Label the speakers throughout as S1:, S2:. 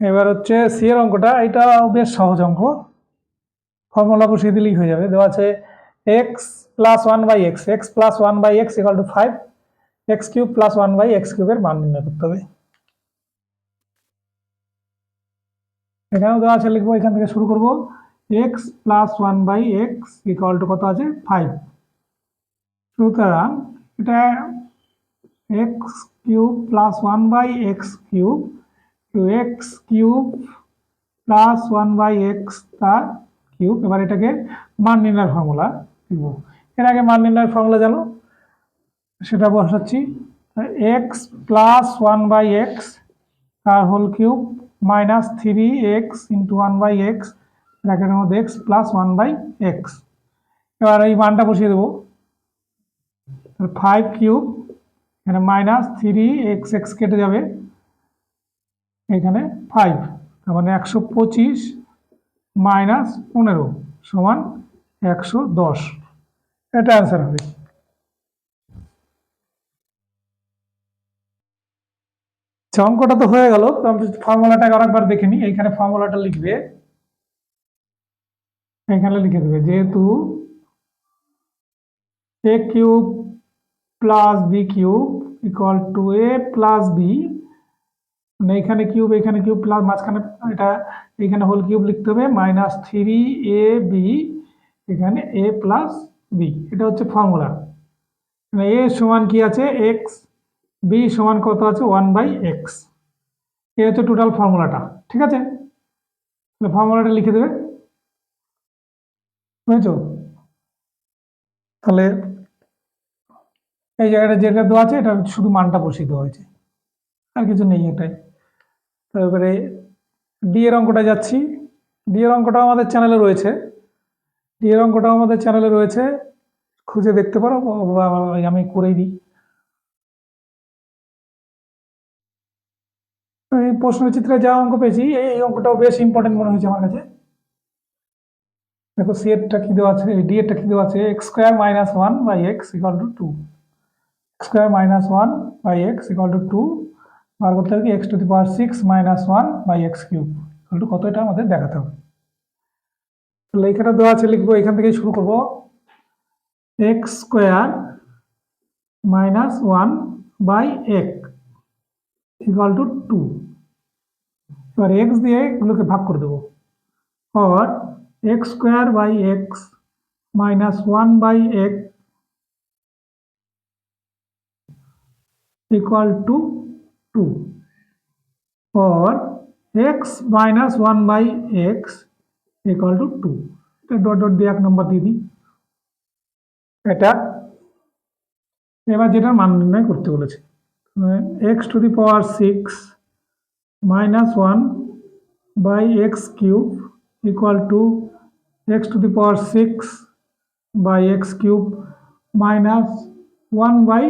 S1: এবার হচ্ছে সি এর অঙ্কটা এটা বেশ সহজ অঙ্ক। ফর্মুলা বসিয়ে দিলেই হয়ে যাবে। দেওয়া আছে x plus one by x x plus one by x equal to five x cube plus one by x কিউবের মান নির্ণয় করতে হবে। এখানেও দেওয়া আছে, লিখব, এখান থেকে শুরু করব। X plus one by x equal to কত আছে? ফাইভ সুতরাং এটা x cube plus one by x cube to x cube plus one by x তার কিউব এবার এটাকে মান নির্ণয়ের ফর্মুলা লিখব। এর আগে মান নির্ণয়ের ফর্মুলা জানো? সেটা বসাচ্ছি। X plus one by x তার whole cube minus three x into one by x ব্র্যাকেটের মধ্যে x plus one by x এবার এই মানটা বসিয়ে দেবো। ফাইভ কিউব এখানে মাইনাস থ্রি এক্স এক্স কেটে যাবে। এখানে ফাইভ তার মানে একশো পঁচিশ মাইনাস পনেরো সমান একশো দশ। এটা অ্যান্সার হবে। আচ্ছা, অঙ্কটা তো হয়ে গেল। তো আমি ফর্মুলাটাকে আরেকবার দেখে নিই। এইখানে ফর্মুলাটা লিখবে। এখানে লিখে দেবে যেহেতু a cube plus b cube equal to a plus b মানে এখানে কিউব এখানে কিউব প্লাস মাঝখানে এটা, এখানে হোল কিউব লিখতে হবে মাইনাস থ্রি এ বি এখানে এ প্লাস বি এটা হচ্ছে ফর্মুলা মানে এ সমান কি আছে? এক্স বি সমান কত আছে? ওয়ান বাই এক্স এ হচ্ছে টোটাল ফর্মুলাটা ঠিক আছে? তাহলে ফর্মুলাটা লিখে দেবে। বুঝেছ? তাহলে এই জায়গাটা যেটা দেওয়া আছে, এটা শুধু মানটা বসিয়ে দেওয়া হয়েছে। আর কিছু নেই এটাই। তারপরে ডি এর অঙ্কটা যাচ্ছি। ডি এর অঙ্কটাও আমাদের চ্যানেলে রয়েছে। ডি এর অঙ্কটাও আমাদের চ্যানেলে রয়েছে। খুঁজে দেখতে পারো আমি করেই দিই। এই প্রশ্নচিত্রে যা অঙ্ক পেয়েছি, এই অঙ্কটাও বেশ ইম্পর্টেন্ট মনে হয়েছে আমার কাছে। দেখো সি এরটা কি দেওয়া আছে? ডি এরটা কি দেওয়া আছে? X square minus one by x equal to two x square minus one by x equal to two বার করতে হবে কি? X to the power six minus one by x cube equal কত এটা আমাদের দেখাতে হবে। তো লেখাটা দেওয়া আছে, লিখব এখান থেকেই শুরু করব। X square minus one by এক ইকুয়াল টু টু এবার এক্স দিয়ে এগুলোকে ভাগ করে দেবো। Or x square by x minus one by এক equal to 2 or x minus 1 by x equal to 2 এটা ডট ডট দিয়ে এক নম্বর দিয়ে দিই। এটা এবার যেটা মান নির্ণয় করতে বলেছে। X to the power six minus one by x cube equal to x to the power six by x cube minus one by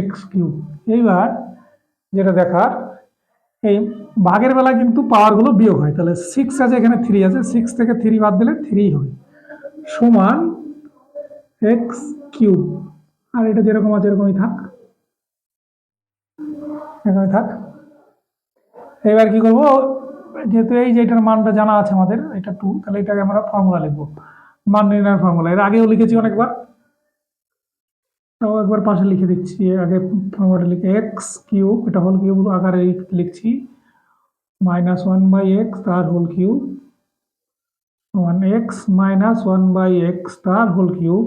S1: x cube এইবার যেটা দেখার, এই ভাগের বেলা কিন্তু পাওয়ারগুলো বিয়োগ হয়। তাহলে সিক্স আছে, এখানে থ্রি আছে। সিক্স থেকে থ্রি বাদ দিলে থ্রি হয় সমান এক্স কিউব আর এটা যেরকম আছে, এরকমই থাক। এরকমই থাক। এবার কি করব? যেহেতু এই যে এটার মানটা জানা আছে আমাদের, এটা টু তাহলে এটাকে আমরা ফর্মুলা লিখব। মান নির্ণয়ের ফর্মুলা এর আগেও লিখেছি অনেকবার। তাও একবার পাশে লিখে দিচ্ছি এর আগে ফর্মুলাটা লিখে এক্স কিউব এটা হোল কিউব আকারে লিখছি মাইনাস ওয়ান বাই এক্স তার whole cube one x minus one by x তার হোল কিউব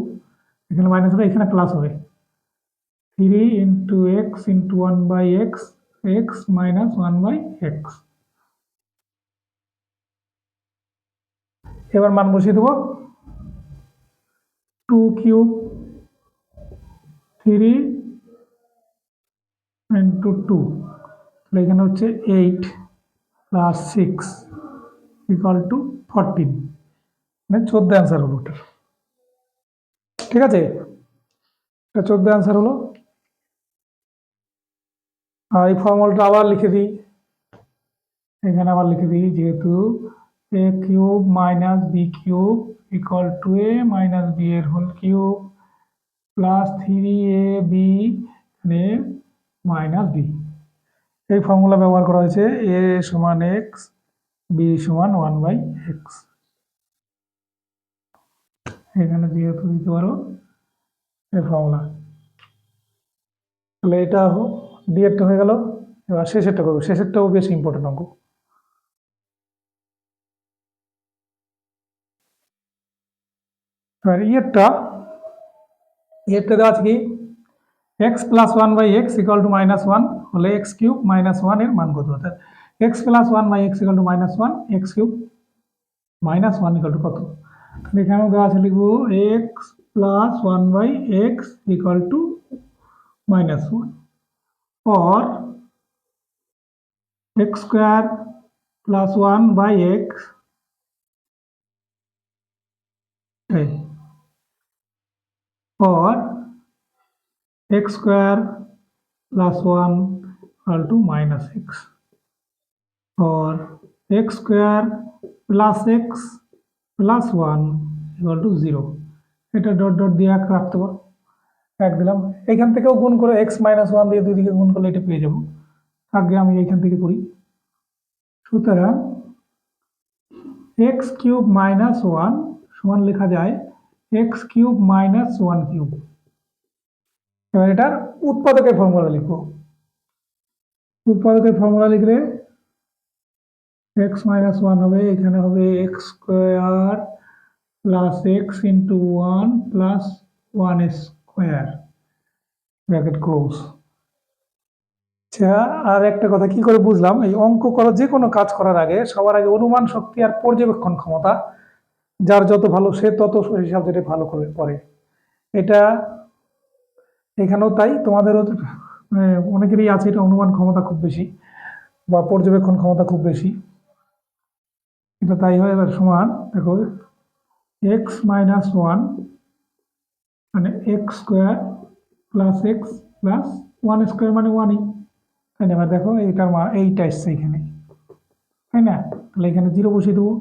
S1: এখানে মাইনাস হবে এখানে প্লাস হবে three into x into one by x x minus one by x এবার মান বসিয়ে দেবো two cube three into two তাহলে এখানে হচ্ছে eight plus six equal to fourteen মানে চোদ্দ অ্যান্সার হলো ওটার। ঠিক আছে? এটা চোদ্দ অ্যান্সার হলো। আর এই ফর্মুলাটা আবার লিখে দিই। এখানে আবার লিখে দিই, যেহেতু a cube minus b cube equal to a minus b এর whole cube plus three a b a minus b. এই ফর্মুলা ব্যবহার করা হয়েছে এ সমান এক্স, বি সমান ওয়ান বাই এক্স। এখানে যেহেতু দিতে পারো, এই ফর্মুলা। তাহলে এটা ডিএরটা হয়ে গেল। এবার শেষেরটা করব। শেষেরটাও বেশি ইম্পর্টেন্ট অঙ্ক। এবার ইয়েরটা ইয়েরটা দেওয়া আছে কি? X plus one by x equal to minus one হলে এক্স কিউব মাইনাস ওয়ানের মান কত? অর্থাৎ x plus one by x equal to minus one x cube minus one equal to কত? তাহলে এখানেও দেওয়া আছে লিখব x plus one by x equal to minus one or x square plus 1 by x or x square plus 1 equal to minus x or x square plus x plus 1 equal to 0 এটা dot dot দিয়ে এক রাখতে পারো। এক দিলাম। এখান থেকেও গুণ করে এক্স মাইনাস ওয়ান দিয়ে দুই দিকে গুণ করলে এটা পেয়ে যাব। আগে আমি এইখান থেকে করি। সুতরাং এক্স কিউব মাইনাস ওয়ান সমান লেখা যায় x cube minus one cube এবার এটার উৎপাদকের ফর্মুলা লিখব উৎপাদকের ফর্মুলা লিখলে এক্স মাইনাস ওয়ান হবে, এখানে হবে x square plus x into one plus one square bracket close আচ্ছা আর একটা কথা কি করে বুঝলাম? এই অঙ্ক করা যে কোনো কাজ করার আগে সবার আগে অনুমান, শক্তি আর পর্যবেক্ষণ ক্ষমতা যার যত ভালো, সে তত হিসাব থেকে ভালো করে করে এটা এখানেও তাই, তোমাদেরও মানে অনেকেরই আছে এটা অনুমান ক্ষমতা খুব বেশি বা পর্যবেক্ষণ ক্ষমতা খুব বেশি। এটা তাই হয়, এবার সমান, দেখো এক্স মাইনাস ওয়ান মানে x square plus x plus one square মানে ওয়ানই তাই না? এবার দেখো এইটার মা, এইটা এসছে এখানে। তাই না? তাহলে এখানে জিরো বসিয়ে দেবো।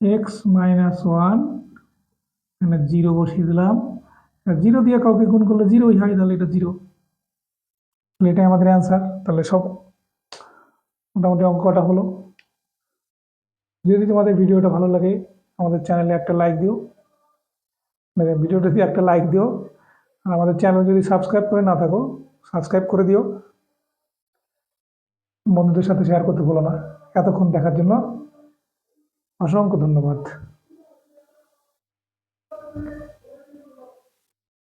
S1: এক্স মাইনাস ওয়ান এখানে জিরো বসিয়ে দিলাম। জিরো দিয়ে কাউকে গুণ করলে জিরোই হয়, তাহলে এটা জিরো তাহলে এটাই আমাদের অ্যান্সার তাহলে সব মোটামুটি অঙ্কটা হলো? যদি তোমাদের ভিডিওটা ভালো লাগে, আমাদের চ্যানেলে একটা লাইক দিও। মানে ভিডিওটা দিয়ে একটা লাইক দিও। আর আমাদের চ্যানেল যদি সাবস্ক্রাইব করে না থাকো সাবস্ক্রাইব করে দিও। বন্ধুদের সাথে শেয়ার করতে ভুলো না। এতক্ষণ দেখার জন্য অসংখ্য ধন্যবাদ।